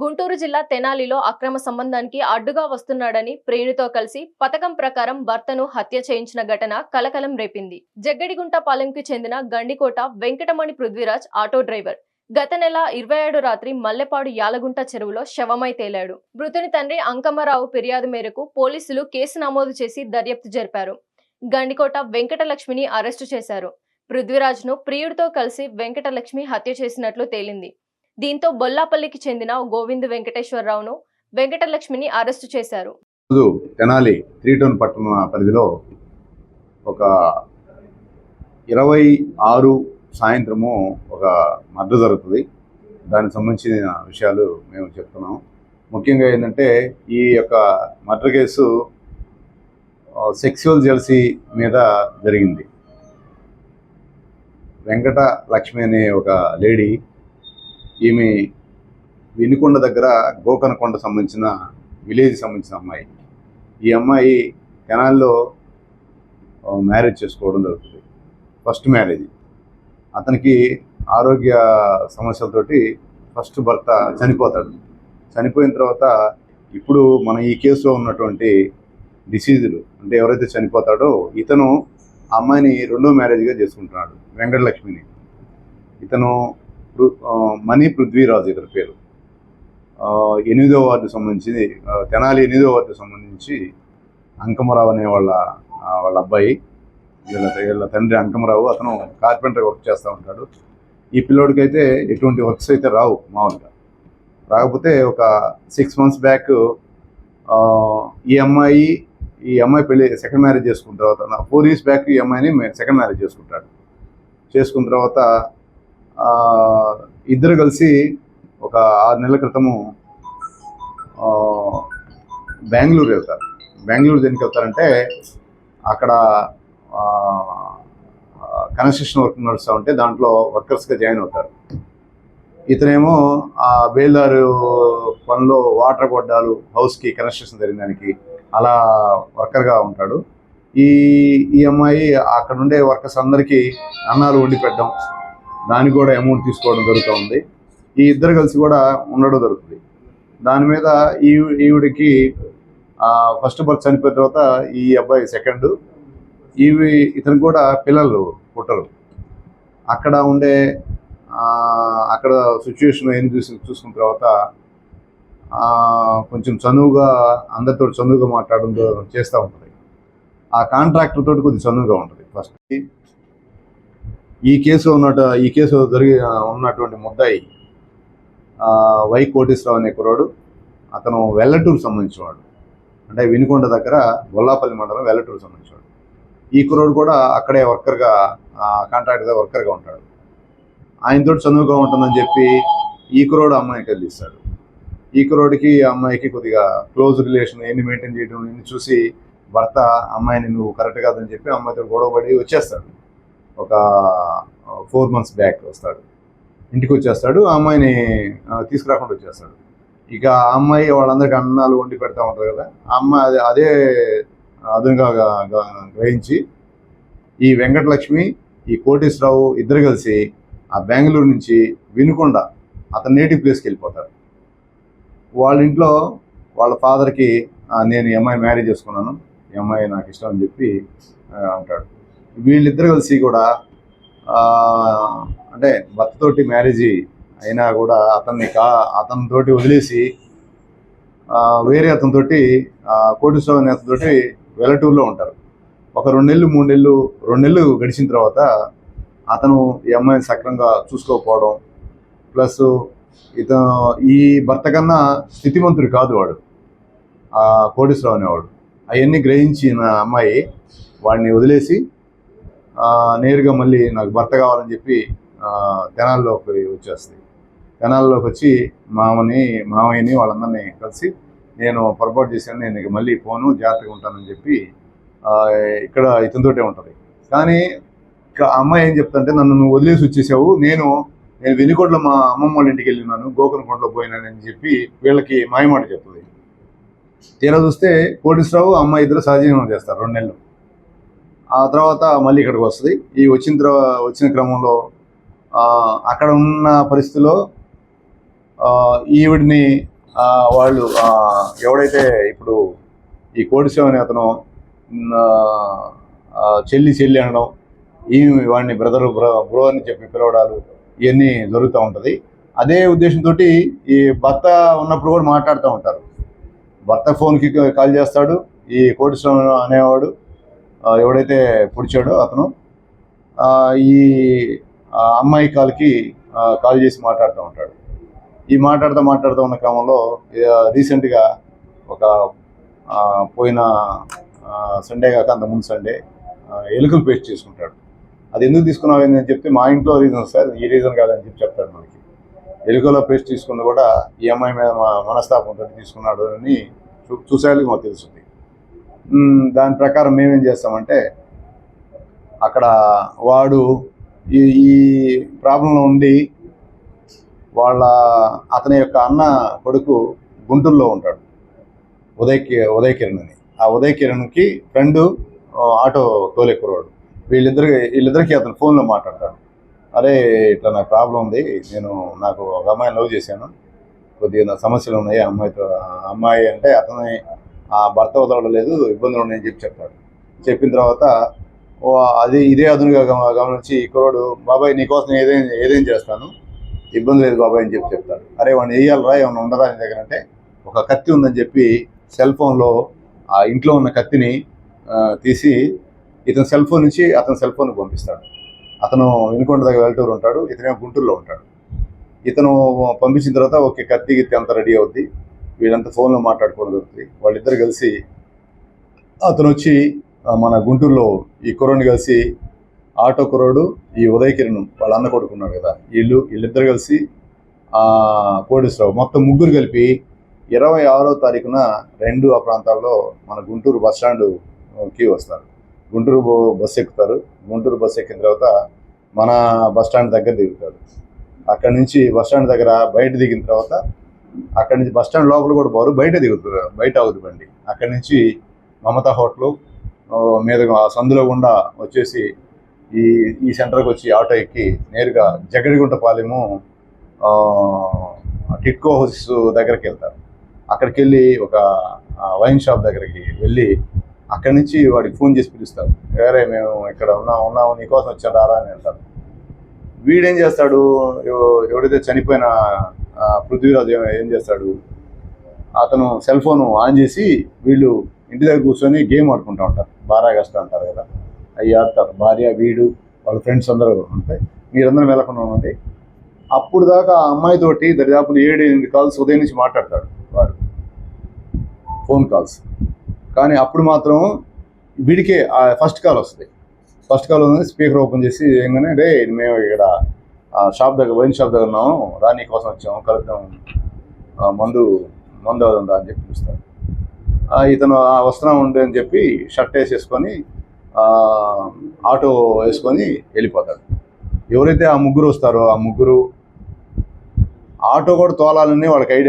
గుంటూరు జిల్లా తెనాలిలో అక్రమ సంబంధానికి అడ్డుగా వస్తున్నాడని ప్రియునితో కలిసి పథకం ప్రకారం భర్తను హత్య చేయించిన ఘటన కలకలం రేపింది. జగ్గడిగుంట పాలెంకి చెందిన గండికోట వెంకటమణి పృథ్వీరాజ్ ఆటో డ్రైవర్ గత నెల ఇరవై ఏడు రాత్రి మల్లెపాడు యాలగుంట చెరువులో శవమై తేలాడు. మృతుని తండ్రి అంకమ్మరావు ఫిర్యాదు మేరకు పోలీసులు కేసు నమోదు చేసి దర్యాప్తు జరిపారు. గండికోట వెంకటలక్ష్మిని అరెస్టు చేశారు. పృథ్వీరాజ్ను ప్రియుడితో కలిసి వెంకటలక్ష్మి హత్య చేసినట్లు తేలింది. దీంతో బొల్లాపల్లికి చెందిన గోవింద్ వెంకటేశ్వరరావును వెంకటలక్ష్మిని అరెస్టు చేశారు. తెనాలి త్రీ టౌన్ పట్టణ పరిధిలో ఒక ఇరవై ఆరు సాయంత్రము ఒక మర్డర్ జరుగుతుంది. దానికి సంబంధించిన విషయాలు మేము చెప్తున్నాం ముఖ్యంగా ఏంటంటే ఈ యొక్క మర్డర్ కేసు సెక్సువల్ జెల్సీ మీద జరిగింది. వెంకట లక్ష్మి అనే ఒక లేడీ ఈమె వినుకొండ దగ్గర గోకనకొండ సంబంధించిన విలేజ్ సంబంధించిన అమ్మాయి. ఈ అమ్మాయి కెనాల్లో మ్యారేజ్ చేసుకోవడం జరుగుతుంది. ఫస్ట్ మ్యారేజ్ అతనికి ఆరోగ్య సమస్యలతోటి ఫస్ట్ భర్త చనిపోతాడు. చనిపోయిన తర్వాత ఇప్పుడు మన ఈ కేసులో ఉన్నటువంటి డిసీజులు అంటే ఎవరైతే చనిపోతాడో ఇతను ఆ అమ్మాయిని రెండో మ్యారేజ్గా చేసుకుంటున్నాడు. వెంకటలక్ష్మిని. ఇతను మణి పృథ్వీరాజు ఇతని పేరు. ఎనిమిదో వార్డు సంబంధించి తెనాలి ఎనిమిదో వార్డు సంబంధించి అంకమరావు అనే వాళ్ళ వాళ్ళ అబ్బాయి వీళ్ళ వీళ్ళ తండ్రి అంకమరావు అతను కార్పెంటర్ వర్క్ చేస్తూ ఉంటాడు. ఈ పిల్లోడికైతే ఎటువంటి వర్క్స్ అయితే రావు మామూలుగా. రాకపోతే ఒక సిక్స్ మంత్స్ బ్యాక్ ఈ అమ్మాయి ఈ అమ్మాయి పెళ్ళి సెకండ్ మ్యారేజ్ చేసుకున్న తర్వాత ఫోర్ ఇయర్స్ బ్యాక్ ఈ అమ్మాయిని సెకండ్ మ్యారేజ్ చేసుకుంటాడు. చేసుకున్న తర్వాత ఇద్దరు కలిసి ఒక ఆరు నెలల క్రితము బెంగళూరు వెళ్తారు. బెంగళూరు దేనికి వెళ్తారంటే అక్కడ కన్స్ట్రక్షన్ వర్క్ నడుస్తూ ఉంటే దాంట్లో వర్కర్స్గా జాయిన్ అవుతారు. ఇతనేమో ఆ బేల్దారు పనిలో వాటర్ గొడ్డాలు హౌస్కి కన్స్ట్రక్షన్ జరిగిన దానికి అలా వర్కర్గా ఉంటాడు. ఈ ఈ అమ్మాయి అక్కడ ఉండే వర్కర్స్ అందరికీ అన్నాలు వండి పెట్టడం దానికి కూడా అమౌంట్ తీసుకోవడం జరుగుతూ ఉంది. ఈ ఇద్దరు కలిసి కూడా ఉండడం జరుగుతుంది. దాని మీద ఈ ఈవిడికి ఫస్ట్ బర్త్ చనిపోయిన తర్వాత ఈ అబ్బాయి సెకండ్ ఈవి ఇతను కూడా పిల్లలు పుట్టరు. అక్కడ ఉండే అక్కడ సిచ్యువేషన్ ఏం చూసి చూసుకున్న తర్వాత కొంచెం చనువుగా అందరితో చనువుగా మాట్లాడడం చేస్తూ ఉంటుంది. ఆ కాంట్రాక్టర్ తోటి కొద్దిగా చనువుగా ఉంటుంది ఫస్ట్ ఈ కేసు ఉన్నట ఈ కేసు జరిగి ఉన్నటువంటి ముద్దాయి వై కోటేశ్వరరావు అనే కుర్రాడు అతను వెల్లటూరు సంబంధించినవాడు. అంటే వినుకొండ దగ్గర గొల్లాపల్లి మండలం వెల్లటూరు సంబంధించినవాడు. ఈ కుర్రోడు కూడా అక్కడే వర్కర్గా కాంట్రాక్ట్గా వర్కర్గా ఉంటాడు. ఆయనతో చనువుగా ఉంటుందని చెప్పి ఈ కుర్రోడు అమ్మాయికి వెళ్ళిస్తాడు ఈ కుర్రోడికి అమ్మాయికి కొద్దిగా క్లోజ్ రిలేషన్ ఎన్ని మెయింటైన్ చేయడం ఎన్ని చూసి భర్త అమ్మాయిని నువ్వు కరెక్ట్ కాదని చెప్పి అమ్మాయితో గొడవపడి వచ్చేస్తాడు. ఒక ఫోర్ మంత్స్ బ్యాక్ వస్తాడు. ఇంటికి వచ్చేస్తాడు ఆ అమ్మాయిని తీసుకురాకుండా వచ్చేస్తాడు. ఇక ఆ అమ్మాయి వాళ్ళందరికీ అన్నాలు వండి పెడతా ఉంటారు కదా ఆ అమ్మాయి అదే అదే అదునుగా గ్రహించి ఈ వెంకటలక్ష్మి ఈ కోటేశ్వరరావు ఇద్దరు కలిసి ఆ బెంగళూరు నుంచి వినుకొండ అతని నేటివ్ ప్లేస్కి వెళ్ళిపోతారు. వాళ్ళ ఇంట్లో వాళ్ళ ఫాదర్కి నేను ఈ అమ్మాయి మ్యారేజ్ చేసుకున్నాను ఈ అమ్మాయి నాకు ఇష్టం అని చెప్పి అంటాడు. వీళ్ళిద్దరు కలిసి కూడా అంటే భర్తతోటి మ్యారేజ్ అయినా కూడా అతన్ని కా అతనితోటి వదిలేసి వేరే అతనితోటి కోటేశ్వర అనే అతనితోటి వెలటూరులో ఉంటారు ఒక రెండు నెలలు మూడు నెలలు రెండు నెలలు గడిచిన తర్వాత అతను ఈ అమ్మాయిని సక్రంగా చూసుకోకపోవడం ప్లస్ ఇతను ఈ భర్త కన్నా స్థితిమంతుడు కాదు వాడు. కోటేశ్వరరావు అనేవాడు అవన్నీ గ్రహించిన అమ్మాయి వాడిని వదిలేసి నేరుగా మళ్ళీ నాకు భర్త కావాలని చెప్పి తెనాల్లోకి వచ్చేస్తుంది తెనాల్లోకి వచ్చి మామని మామయ్యని వాళ్ళందరినీ కలిసి నేను పొరపాటు చేశాను నేను ఇక మళ్ళీ పోను జాగ్రత్తగా ఉంటానని చెప్పి ఇక్కడ ఇతనితోటే ఉంటుంది. కానీ ఇక అమ్మాయి ఏం చెప్తుంటే నన్ను నువ్వు వదిలేసి వచ్చేసావు నేను నేను వెనుకొండలో మా అమ్మమ్మ వాళ్ళ ఇంటికి వెళ్ళినాను గోకనకొండలో పోయినానని చెప్పి వీళ్ళకి మాయమాట చెప్తుంది. తీరా చూస్తే కోటేశ్వరరావు అమ్మాయి ఇద్దరు సహజీవనం చేస్తారు రెండు నెలలు. ఆ తర్వాత మళ్ళీ ఇక్కడికి వస్తుంది. ఈ వచ్చిన తర్వాత వచ్చిన క్రమంలో అక్కడ ఉన్న పరిస్థితిలో ఈవిడిని వాళ్ళు ఎవడైతే ఇప్పుడు ఈ కోడిశివ అనే అతను చెల్లి చెల్లి అనడం ఈ వాడిని బ్రదర్ బ్రో అని చెప్పి పిలవడాలు ఇవన్నీ జరుగుతూ ఉంటుంది. అదే ఉద్దేశంతో ఈ భర్త ఉన్నప్పుడు కూడా మాట్లాడుతూ ఉంటారు. భర్త ఫోన్కి కాల్ చేస్తాడు. ఈ కోటిశ్రమ అనేవాడు ఎవడైతే పుడిచాడో అతను ఈ అమ్మాయి కాల్కి కాల్ చేసి మాట్లాడుతూ ఉంటాడు. ఈ మాట్లాడుతూ మాట్లాడుతూ ఉన్న క్రమంలో రీసెంట్గా ఒక పోయిన సండే కాక అంత ముందు సండే ఎలుకలు పేస్ట్ చేసుకుంటాడు. అది ఎందుకు తీసుకున్నావు అని చెప్తే మా ఇంట్లో రీజన్ సార్ ఈ రీజన్ కాదని చెప్పి చెప్తాడు మనకి. ఎలుకలో పేస్ట్ తీసుకున్న కూడా ఈ అమ్మాయి మీద మా మనస్తాపంతో తీసుకున్నాడు అని చూ- చూసేయాలి మాకు తెలుస్తుంది దాని ప్రకారం మేమేం చేస్తామంటే అక్కడ వాడు ఈ ఈ ప్రాబ్లంలో ఉండి వాళ్ళ అతని యొక్క అన్న కొడుకు గుంటూరులో ఉంటాడు ఉదయ్ కి- ఉదయ్ కిరణ్ అని ఆ ఉదయ్ కిరణ్కి ఫ్రెండ్ ఆటో తోలెక్కురాడు. వీళ్ళిద్దరికి వీళ్ళిద్దరికి అతను ఫోన్లో మాట్లాడతాడు. అరే ఇట్లా నాకు ప్రాబ్లం ఉంది నేను నాకు ఒక అమ్మాయిని లవ్ చేశాను. కొద్దిగా నా సమస్యలు ఉన్నాయి అమ్మాయితో అమ్మాయి అంటే అతని భర్త వదలలేదు ఇబ్బందులు ఉన్నాయని చెప్పి చెప్తాడు చెప్పిన తర్వాత అది ఇదే అదునుగా గమ- గమనించి ఈ బాబాయ్ నీకోసం ఏదైనా ఏదేం చేస్తాను ఇబ్బంది లేదు బాబాయ్ అని చెప్పి చెప్తాడు. అరే వాడిని వేయాలరా ఏమైనా ఉండదా అని దగ్గర? అంటే ఒక కత్తి ఉందని చెప్పి సెల్ ఫోన్లో ఆ ఇంట్లో ఉన్న కత్తిని తీసి ఇతని సెల్ ఫోన్ నుంచి అతని సెల్ ఫోన్కి పంపిస్తాడు. అతను వినుకొండ దగ్గర వెళ్తూరు ఉంటాడు ఇతనే గుంటూరులో ఉంటాడు. ఇతను పంపించిన తర్వాత ఓకే కత్తి గిత్తి అంతా రెడీ అవుద్ది. వీళ్ళంతా ఫోన్లో మాట్లాడుకోవడం దొరుకుతుంది వాళ్ళిద్దరు కలిసి అతను వచ్చి మన గుంటూరులో ఈ కుర్రోని కలిసి ఆటో కుర్రోడు ఈ ఉదయ కిరణ్ వాళ్ళ అన్న కొడుకున్నాడు కదా వీళ్ళు వీళ్ళిద్దరు కలిసి ఆ, కోటేశ్వరరావు మొత్తం ముగ్గురు కలిపి ఇరవై ఆరో తారీఖున రెండు ఆ ప్రాంతాల్లో మన గుంటూరు బస్ స్టాండ్కి వస్తారు. గుంటూరు బస్సు ఎక్కుతారు. గుంటూరు బస్సు ఎక్కిన తర్వాత మన బస్ స్టాండ్ దగ్గర దిగుతారు. అక్కడి నుంచి బస్ స్టాండ్ దగ్గర బయట దిగిన తర్వాత అక్కడి నుంచి బస్ స్టాండ్ లోపల కూడా పోరు బయట దిగుతారు బయట అవుతుంది బండి. అక్కడి నుంచి మమతా హోటల్ మీద ఆ సందులో గుండా వచ్చేసి ఈ ఈ సెంటర్కి వచ్చి ఆటో ఎక్కి నేరుగా జగడిగుంట పాలెము టిట్కో హౌస్ దగ్గరికి వెళ్తారు. అక్కడికి వెళ్ళి ఒక వైన్ షాప్ దగ్గరికి వెళ్ళి అక్కడి నుంచి వాడికి ఫోన్ చేసి పిలుస్తారు. వేరే మేము ఇక్కడ ఉన్నాం ఉన్నాము నీకోసం వచ్చాను అని అంటారు. వీడేం చేస్తాడు? ఎవడైతే చనిపోయిన పృథ్వీరాజ్ ఏం- చేస్తాడు? అతను సెల్ ఫోన్ ఆన్ చేసి వీళ్ళు ఇంటి దగ్గర కూర్చొని గేమ్ ఆడుకుంటూ ఉంటారు. బారా కష్టం అంటారు కదా. అవి ఆడతారు. భార్య వీడు వాళ్ళ ఫ్రెండ్స్ అందరూ ఉంటాయి. మీరందరూ వెళ్ళకుండా ఉండండి. అప్పుడు దాకా ఆ అమ్మాయితోటి దరిదాపులు ఏడు ఎనిమిది కాల్స్ ఉదయం నుంచి మాట్లాడతాడు వాడు. Phone calls. కానీ అప్పుడు మాత్రం వీడికే ఆ ఫస్ట్ కాల్ వస్తుంది. ఫస్ట్ కాల్ ఉంది స్పీకర్ ఓపెన్ చేసి ఏంగానే రే మేము ఇక్కడ షాప్ దగ్గర వైన్ షాప్ దగ్గర ఉన్నాము. రాణి కోసం వచ్చాము కలుద్దాం. మందు మందు అవుతుందా అని చెప్పి పిలుస్తారు ఇతను "ఆ, వస్త్రం ఉండే అని చెప్పి షర్ట్ వేసేసుకొని ఆటో వేసుకొని వెళ్ళిపోతాడు. ఎవరైతే ఆ ముగ్గురు వస్తారో ఆ ముగ్గురు ఆటో కూడా తోలాలని వాళ్ళకి ఐడియా